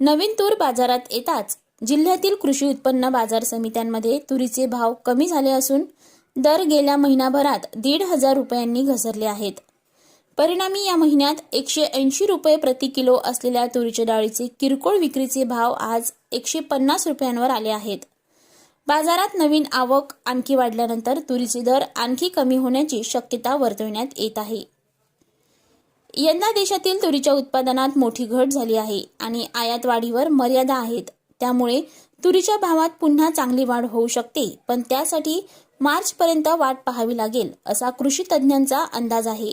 नवीन तूर बाजारात येताच जिल्ह्यातील कृषी उत्पन्न बाजार समित्यांमध्ये तुरीचे भाव कमी झाले असून दर गेल्या महिनाभरात दीड हजार रुपयांनी घसरले आहेत. परिणामी या महिन्यात एकशे ऐंशी रुपये प्रति किलो असलेल्या तुरीच्या डाळीचे किरकोळ विक्रीचे भाव आज एकशे पन्नास रुपयांवर आले आहेत. बाजारात नवीन आवक आणखी वाढल्यानंतर तुरीचे दर आणखी कमी होण्याची शक्यता वर्तविण्यात येत आहे. यंदा देशातील तुरीच्या उत्पादनात मोठी घट झाली आहे आणि आयात वाढीवर मर्यादा आहेत. त्यामुळे तुरीच्या भावात पुन्हा चांगली वाढ होऊ शकते पण त्यासाठी मार्चपर्यंत वाट पाहावी लागेल असा कृषी तज्ज्ञांचा अंदाज आहे.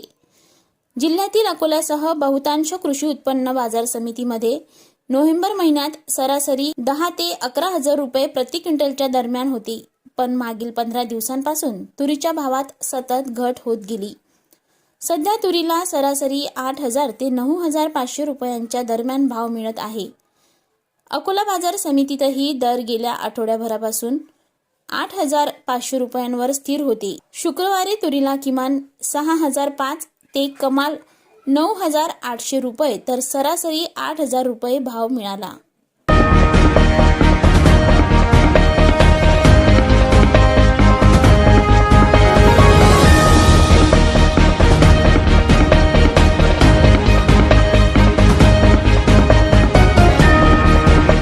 जिल्ह्यातील अकोल्यासह बहुतांश कृषी उत्पन्न बाजार समितीमध्ये नोव्हेंबर महिन्यात सरासरी दहा ते अकरा हजार रुपये प्रति क्विंटलच्या दरम्यान होती पण मागील पंधरा दिवसांपासून तुरीच्या भावात सतत घट होत गेली. सध्या तुरीला सरासरी आठ हजार ते नऊ हजार पाचशे रुपयांच्या दरम्यान भाव मिळत आहे. अकोला बाजार समितीतही दर गेल्या आठवड्याभरापासून आठ हजार पाचशे रुपयांवर स्थिर होते. शुक्रवारी तुरीला किमान सहा हजार पाच ते कमाल नऊ हजार आठशे रुपये तर सरासरी आठ हजार रुपये भाव मिळाला.